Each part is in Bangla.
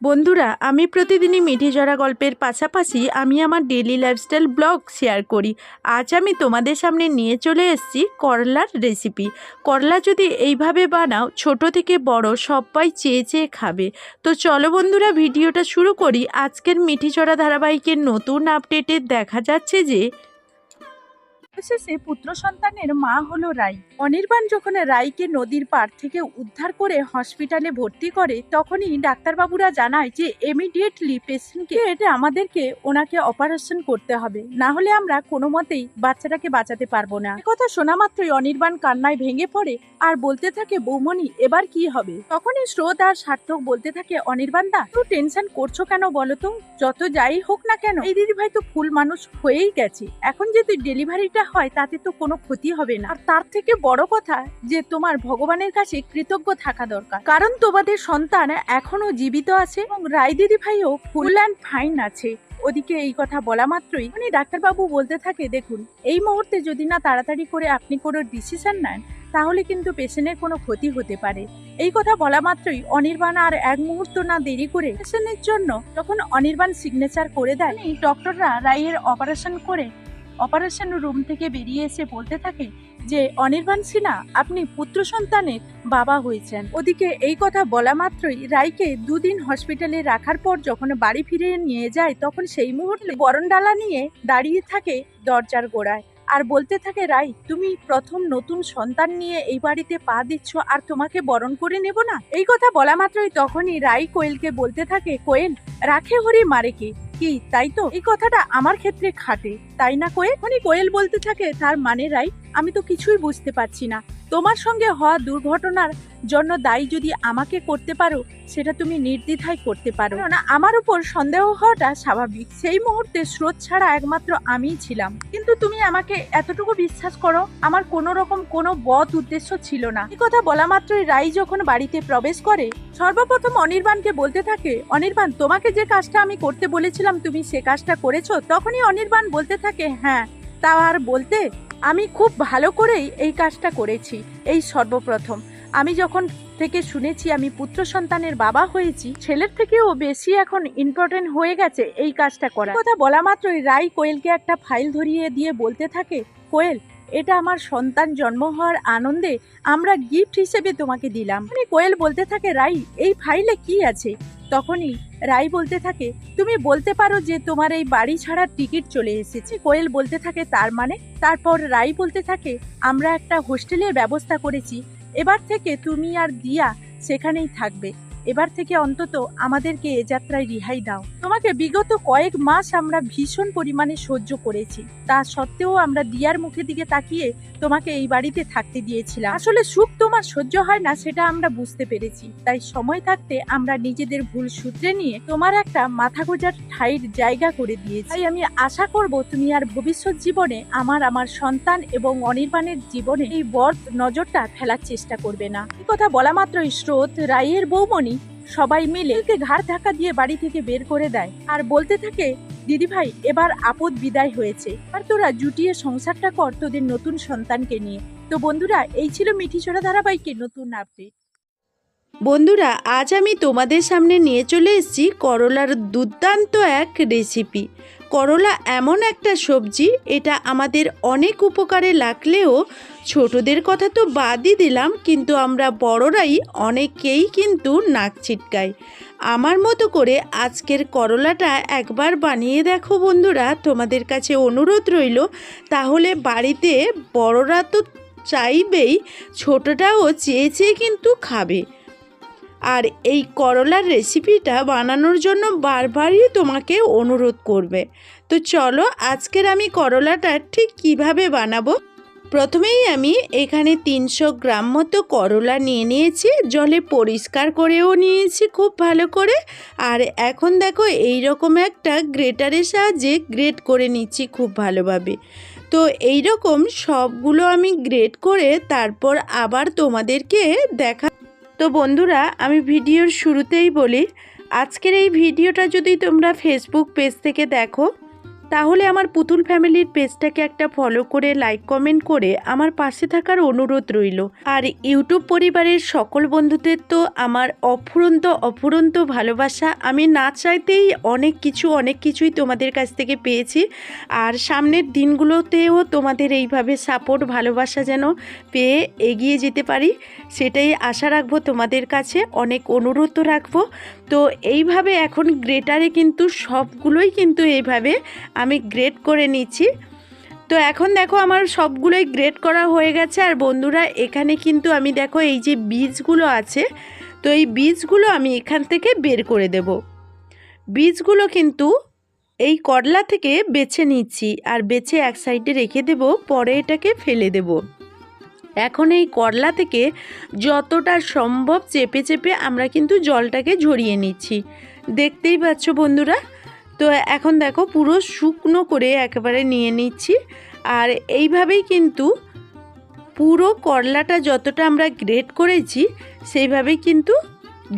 বন্ধুরা, আমি প্রতিদিনই মিঠে জড়া গল্পের পাশাপাশি আমি আমার ডেলি লাইফস্টাইল ব্লগ শেয়ার করি। আজ আমি তোমাদের সামনে নিয়ে চলে এসেছি করলার রেসিপি করলা যদি এইভাবে বানাও, ছোট থেকে বড় সবাই চেয়ে চেয়ে খাবে। তো চলো বন্ধুরা, ভিডিওটা শুরু করি। আজকের মিঠি চড়া ধারাবাহিকের নতুন আপডেটে দেখা যাচ্ছে যে অবশেষে পুত্র সন্তানের মা হলো রাই। অনির্বাণ যখন রাইকে নদীর পার থেকে উদ্ধার করে হসপিটালে ভর্তি করে, তখনই ডাক্তারবাবুরা জানায় যে ইমিডিয়েটলি পেশেন্টকে আমাদেরকে ওনাকে অপারেশন করতে হবে। না হলে আমরা কোনো মতেই বাচ্চাটাকে বাঁচাতে পারব না। কথা শোনা মাত্রই অনির্বাণ কান্নায় ভেঙে পড়ে আর বলতে থাকে, বৌমণি, এবার কি হবে? তখনই স্রোত আর সার্থক বলতে থাকে, অনির্বাণ দা একটু টেনশন করছ কেন বলো তো? যত যাই হোক না কেন, এই দিদি ভাই তো ফুল মানুষ হয়েই গেছে। এখন যদি ডেলিভারিটা হয়, তাতে তো কোনো ক্ষতি হবে না। আর তার থেকে বড় কথা যে, তোমার ভগবানের কাছে কৃতজ্ঞ থাকা দরকার। কারণ তোমাদের সন্তান এখনও জীবিত আছে এবং রায় দিদি ভাইও ফুল অ্যান্ড ফাইন আছে। ওদিকে এই কথা বলা মাত্রই উনি ডাক্তারবাবু বলতে থাকে, দেখুন, এই মুহূর্তে যদি না তাড়াতাড়ি করে আপনি কোনো ডিসিশন নেন, তাহলে কিন্তু পেশেন্টের কোনো ক্ষতি হতে পারে। এই কথা বলা মাত্রই অনির্বাণ আর এক মুহূর্ত না দেরি করে পেশেন্টের জন্য যখন অনির্বাণ সিগনেচার করে দেয়। ডক্টররা রায়ের অপারেশন করে অপারেশন রুম থেকে বেরিয়ে এসে বলতে থাকে যে, অনির্বাণ সিনহা, আপনি পুত্র সন্তানের বাবা হয়েছেন। ওদিকে এই কথা বলা মাত্রই রাইকে দুদিন হসপিটালে রাখার পর যখন বাড়ি ফিরে নিয়ে যায়, তখন সেই মুহূর্তে বরণডালা নিয়ে দাঁড়িয়ে থাকে দরজার গোড়ায়। আর বলতে থাকে রাই তুমি প্রথম নতুন সন্তান নিয়ে এই বাড়িতে পা দিচ্ছ, আর তোমাকে বরণ করে নেব না? এই কথা বলা মাত্রই তখনই রাই কোয়েলকে বলতে থাকে, কোয়েল, রাখে হরি মারে কি? কি, তাই তো? এই কথাটা আমার ক্ষেত্রে খাটে। তাই না কোয়েল মানে কোয়েল বলতে থাকে, তার মানে রাই আমি তো কিছুই বুঝতে পারছি না। তোমার সঙ্গে হওয়া দুর্ঘটনার জন্য দায়ী যদি আমাকে করতে পারো, সেটা তুমি নির্দ্বিধায় করতে পারো। না আমার উপর সন্দেহ হওয়াটা স্বাভাবিক। সেই মুহূর্তে স্রোত ছাড়া একমাত্র আমিই ছিলাম। কিন্তু তুমি আমাকে এতটুকু বিশ্বাস করো, আমার কোনো রকম কোনো বদ উদ্দেশ্য ছিল না। এই কথা বলা মাত্রই রাই যখন বাড়িতে প্রবেশ করে, সর্বপ্রথম অনির্বাণকে বলতে থাকে, অনির্বাণ, তোমাকে যে কাজটা আমি করতে বলেছিলাম, তুমি সে কাজটা করেছ? তখনই অনির্বাণ বলতে থাকে হ্যাঁ তা আর বলতে আমি খুব ভালো করেই এই কাজটা করেছি, এই সর্বপ্রথম। আমি যখন থেকে শুনেছি আমি পুত্র সন্তানের বাবা হয়েছি, ছেলের থেকেও বেশি এখন ইম্পর্টেন্ট হয়ে গেছে এই কাজটা করা। কথা বলা মাত্রই রাই কোয়েলকে একটা ফাইল ধরিয়ে দিয়ে বলতে থাকে, কোয়েল, এটা আমার সন্তান জন্ম হওয়ার আনন্দে আমরা গিফট হিসেবে তোমাকে দিলাম। মানে কোয়েল বলতে থাকে, রাই, এই ফাইলে কি আছে? তখনই রাই বলতে থাকে, তুমি বলতে পারো যে তোমার এই বাড়ি ছাড়ার টিকিট চলে এসেছে। কোয়েল বলতে থাকে, তার মানে? তারপর রাই বলতে থাকে, আমরা একটা হোস্টেলের ব্যবস্থা করেছি। এবার থেকে তুমি আর দিয়া সেখানেই থাকবে। এবার থেকে অন্তত আমাদেরকে এ যাত্রায় রিহাই দাও। তোমাকে বিগত কয়েক মাস আমরা ভীষণ পরিমাণে সহ্য করেছি। তা সত্ত্বেও আমরা দিয়ার মুখের দিকে তাকিয়ে তোমাকে এই বাড়িতে থাকতে দিয়েছিলাম। আসলে সুখ তোমার সহ্য হয় না, সেটা আমরা বুঝতে পেরেছি। তাই সময় থাকতে আমরা নিজেদের ভুল সূত্রে নিয়ে তোমার একটা মাথা গোজার ঠাইর জায়গা করে দিয়েছি। তাই আমি আশা করব তুমি আর ভবিষ্যৎ জীবনে আমার আমার সন্তান এবং অনির্বাণের জীবনে এই বর নজরটা ফেলার চেষ্টা করবে না। এই কথা বলা মাত্রই স্রোত, রায়ের বৌমণি সবাই মিলে ঘাড় ধাক্কা দিয়ে বাড়ি থেকে বের করে দেয়। আর বলতে থাকে দিদি ভাই এবার আপদ বিদায় হয়েছে। আর তোরা জুটিয়ে সংসারটা কর তোদের নতুন সন্তানকে নিয়ে। তো বন্ধুরা, এই ছিল মিঠি ছোড়া ধারাবাহিকের নতুন আপডেট বন্ধুরা, আজ আমি তোমাদের সামনে নিয়ে চলে এসেছি করলার দুর্দান্ত এক রেসিপি করলা এমন একটা সবজি, এটা আমাদের অনেক উপকারে লাগলেও ছোটদের কথা তো বাদই দিলাম, কিন্তু আমরা বড়রাই অনেকেই কিন্তু নাক ছিটকাই। আমার মতো করে আজকের করলাটা একবার বানিয়ে দেখো বন্ধুরা, তোমাদের কাছে অনুরোধ রইল, তাহলে বাড়িতে বড়রা তো চাইবেই ছোটটাও চেয়ে চেয়ে কিন্তু খাবে। আর এই করলার রেসিপিটা বানানোর জন্য বারবারই তোমাকে অনুরোধ করবে। তো চলো আজকের আমি করলাটা ঠিক কীভাবে বানাবো? প্রথমেই আমি এখানে তিনশো গ্রাম মতো করলা নিয়ে নিয়েছি, জলে পরিষ্কার করেও নিয়েছি খুব ভালো করে। আর এখন দেখো এই রকম একটা গ্রেটারের সাহায্যে গ্রেট করে নিচ্ছি খুব ভালোভাবে। তো এই রকম সবগুলো আমি গ্রেট করে তারপর আবার তোমাদেরকে দেখা তো বন্ধুরা, আমি ভিডিওর শুরুতেই বলি, আজকের এই ভিডিওটা যদি তোমরা ফেসবুক পেজ থেকে দেখো তাহলে আমার পুতুল ফ্যামিলির পেজটাকে একটা ফলো করে লাইক কমেন্ট করে আমার পাশে থাকার অনুরোধ রইল। আর ইউটিউব পরিবারের সকল বন্ধুদের তো আমার অফুরন্ত অফুরন্ত ভালোবাসা। আমি না চাইতেই অনেক কিছু, অনেক কিছুই তোমাদের কাছ থেকে পেয়েছি। আর সামনের দিনগুলোতেও তোমাদের এইভাবে সাপোর্ট ভালোবাসা যেন পেয়ে এগিয়ে যেতে পারি, সেটাই আশা রাখব তোমাদের কাছে। অনেক অনুরোধ রাখব। তো এইভাবে এখন গ্রেটারে কিন্তু সবগুলোই কিন্তু এইভাবে আমি গ্রেড করে নিচ্ছি। তো এখন দেখো আমার সবগুলোই গ্রেড করা হয়ে গেছে। আর বন্ধুরা, এখানে কিন্তু আমি দেখো এই যে বীজগুলো আছে, তো এই বীজগুলো আমি এখান থেকে বের করে দেব। বীজগুলো কিন্তু এই করলা থেকে বেছে নিচ্ছি আর বেছে এক সাইডে রেখে দেব, পরে এটাকে ফেলে দেব। এখন এই করলা থেকে যতটা সম্ভব চেপে চেপে আমরা কিন্তু জলটাকে ঝরিয়ে নিচ্ছি। দেখতেই পাচ্ছ বন্ধুরা তো এখন দেখো পুরো শুকনো করে একেবারে নিয়ে নিচ্ছি। আর এইভাবেই কিন্তু পুরো করলাটা যতটা আমরা গ্রেট করেছি, সেইভাবেই কিন্তু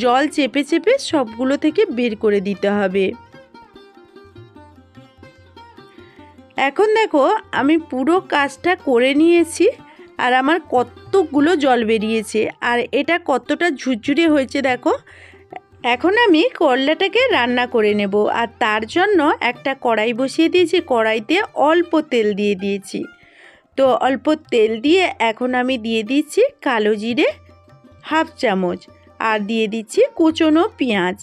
জল চেপে চেপে সবগুলো থেকে বের করে দিতে হবে। এখন দেখো আমি পুরো কাজটা করে নিয়েছি আর আমার কতগুলো জল বেরিয়েছে। আর এটা কতটা ঝুরঝুরে হয়েছে দেখো এখন আমি করলাটাকে রান্না করে নেব আর তার জন্য একটা কড়াই বসিয়ে দিয়েছি। কড়াইতে অল্প তেল দিয়ে দিয়েছি। তো অল্প তেল দিয়ে এখন আমি দিয়ে দিচ্ছি কালো জিরে হাফ চামচ আর দিয়ে দিচ্ছি কুচনো পেঁয়াজ।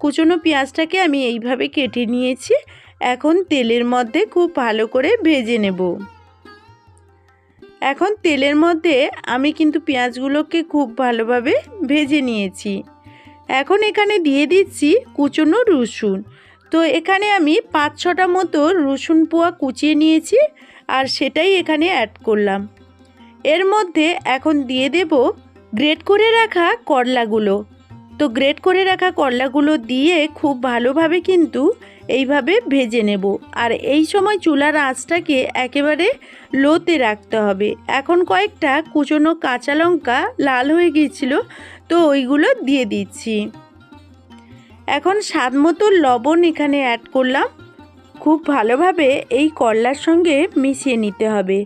কুচনো পেঁয়াজটাকে আমি এইভাবে কেটে নিয়েছি। এখন তেলের মধ্যে খুব ভালো করে ভেজে নেব। এখন তেলের মধ্যে আমি কিন্তু পেঁয়াজগুলোকে খুব ভালোভাবে ভেজে নিয়েছি। এখন এখানে দিয়ে দিচ্ছি কুচনো রসুন। তো এখানে আমি পাঁচ ছটা মতো রসুন পোয়া কুচিয়ে নিয়েছি আর সেটাই এখানে অ্যাড করলাম। এর মধ্যে এখন দিয়ে দেব গ্রেট করে রাখা করলাগুলো। তো গ্রেট করে রাখা করলাগুলো দিয়ে খুব ভালোভাবে কিন্তু এইভাবে ভেজে নেব। আর এই সময় চুলার আঁচটাকে একেবারে লোতে রাখতে হবে। এখন কয়েকটা কুচনো কাঁচা লঙ্কা লাল হয়ে গিয়েছিল তো ওইগুলো দিয়ে দিচ্ছি। এখন স্বাদ মতো লবণ এখানে অ্যাড করলাম। খুব ভালোভাবে এই করলার সঙ্গে মিশিয়ে নিতে হবে।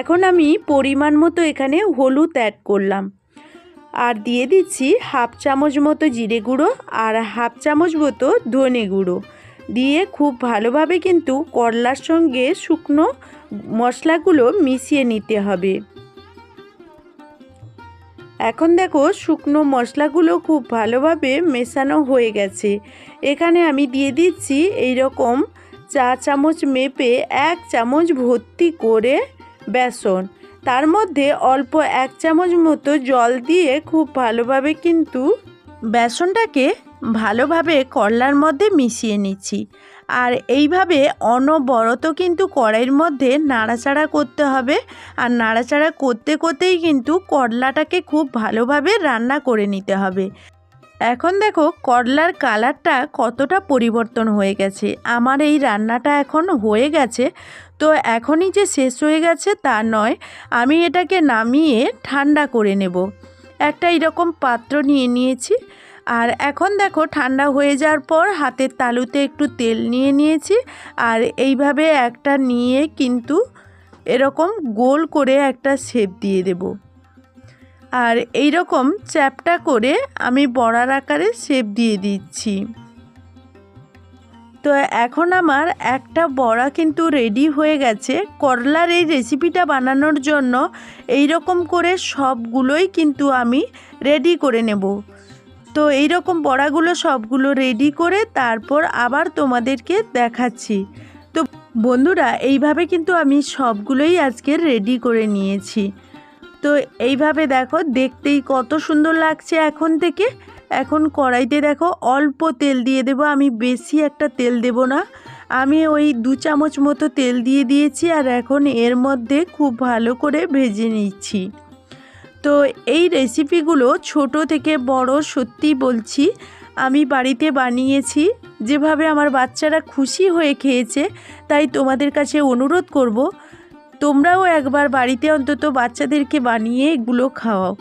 এখন আমি পরিমাণ মতো এখানে হলুদ অ্যাড করলাম। আর দিয়ে দিচ্ছি হাফ চামচ মতো জিরে গুঁড়ো আর হাফ চামচ মতো ধনে গুঁড়ো। দিয়ে খুব ভালোভাবে কিন্তু করলার সঙ্গে শুকনো মশলাগুলো মিশিয়ে নিতে হবে। এখন দেখো শুকনো মশলাগুলো খুব ভালোভাবে মেশানো হয়ে গেছে। এখানে আমি দিয়ে দিচ্ছি এই রকম চা চামচ মেপে এক চামচ ভর্তি করে বেসন। তার মধ্যে অল্প এক চামচ মতো জল দিয়ে খুব ভালোভাবে কিন্তু বেসনটাকে ভালোভাবে করলার মধ্যে মিশিয়ে নিচ্ছি। আর এইভাবে অনবরত কিন্তু কড়াইয়ের মধ্যে নাড়াচাড়া করতে হবে। আর নাড়াচাড়া করতে করতেই কিন্তু করলাটাকে খুব ভালোভাবে রান্না করে নিতে হবে। এখন দেখো করলার কালারটা কতটা পরিবর্তন হয়ে গেছে। আমার এই রান্নাটা এখন হয়ে গেছে। তো এখনই যে শেষ হয়ে গেছে তা নয়, আমি এটাকে নামিয়ে ঠান্ডা করে নেব। একটা এরকম পাত্র নিয়ে নিয়েছি। আর এখন দেখো ঠান্ডা হয়ে যাওয়ার পর হাতের তালুতে একটু তেল নিয়ে নিয়েছি আর এইভাবে একটা নিয়ে কিন্তু এরকম গোল করে একটা শেপ দিয়ে দেব। আর এই রকম চ্যাপটা করে আমি বড়ার আকারে শেপ দিয়ে দিচ্ছি। তো এখন আমার একটা বড়া কিন্তু রেডি হয়ে গেছে। করলার এই রেসিপিটা বানানোর জন্য এই রকম করে সবগুলোই কিন্তু আমি রেডি করে নেব। তো এই রকম বড়াগুলো সবগুলো রেডি করে তারপর আবার তোমাদেরকে দেখাচ্ছি। তো বন্ধুরা, এইভাবে কিন্তু আমি সবগুলোই আজকে রেডি করে নিয়েছি। তো এইভাবে দেখো, দেখতেই কত সুন্দর লাগছে এখন থেকে। এখন কড়াইতে দেখো অল্প তেল দিয়ে দেব, আমি বেশি একটা তেল দেব না। আমি ওই দু চামচ মতো তেল দিয়ে দিয়েছি আর এখন এর মধ্যে খুব ভালো করে ভেজে নিচ্ছি। তো এই রেসিপিগুলো ছোট থেকে বড় সত্যি বলছি, আমি বাড়িতে বানিয়েছি। যেভাবে আমার বাচ্চারা খুশি হয়ে খেয়েছে, তাই তোমাদের কাছে অনুরোধ করব, তোমরাও একবার বাড়িতে অন্তত বাচ্চাদেরকে বানিয়ে এগুলো খাওয়াও।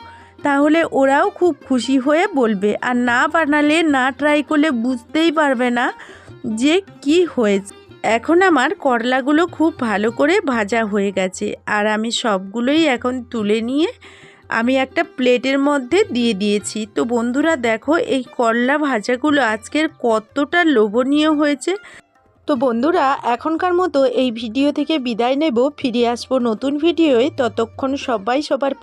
তাহলে ওরাও খুব খুশি হয়ে বলবে, আর না বানালে, না ট্রাই করলে বুঝতেই পারবে না যে কি হয়েছে। এখন আমার করলাগুলো খুব ভালো করে ভাজা হয়ে গেছে, আর আমি সবগুলোই এখন তুলে নিয়ে আমি একটা প্লেটের মধ্যে দিয়ে দিয়েছি। তো বন্ধুরা দেখো, এই করলা ভাজাগুলো আজকের কতটা লোভনীয় হয়েছে। তো বন্ধুরা, এখনকার মতো এই ভিডিও থেকে বিদায় নেব। ফিরে আসব নতুন ভিডিওয়। ততক্ষণ সবাই সবার